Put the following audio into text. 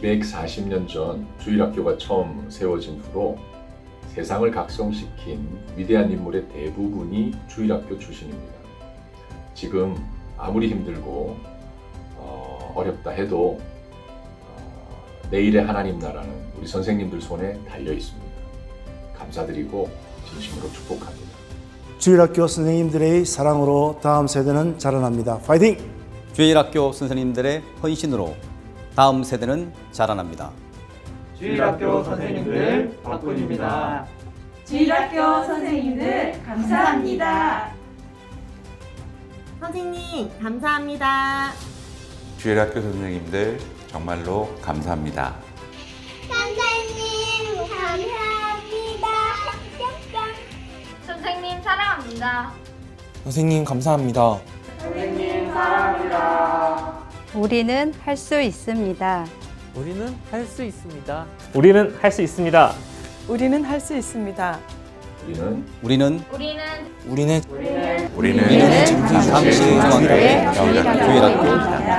240년 전 주일학교가 처음 세워진 후로 세상을 각성시킨 위대한 인물의 대부분이 주일학교 출신입니다. 지금 아무리 힘들고 어, 어렵다 해도 어, 내일의 하나님 나라는 우리 선생님들 손에 달려 있습니다. 감사드리고 진심으로 축복합니다. 주일학교 선생님들의 사랑으로 다음 세대는 자라납니다. 파이팅! 주일학교 선생님들의 헌신으로 다음 세대는 자라납니다. 주일학교 선생님들 박군입니다. 주일학교 선생님들 감사합니다. 선생님, 감사합니다. 주일학교 선생님들 정말로 감사합니다. 선생님 감사합니다. 선생님 사랑합니다. 선생님 감사합니다. 선생님 사랑합니다. 우리는 할 수 있습니다. 우리는 할 수 있습니다. 우리는 할 수 있습니다. 우리는 할 수 있습니다. 우리는 우리는 우리는 우리는 우리는 우리는 잠시 중앙교회 주일학교 주일학교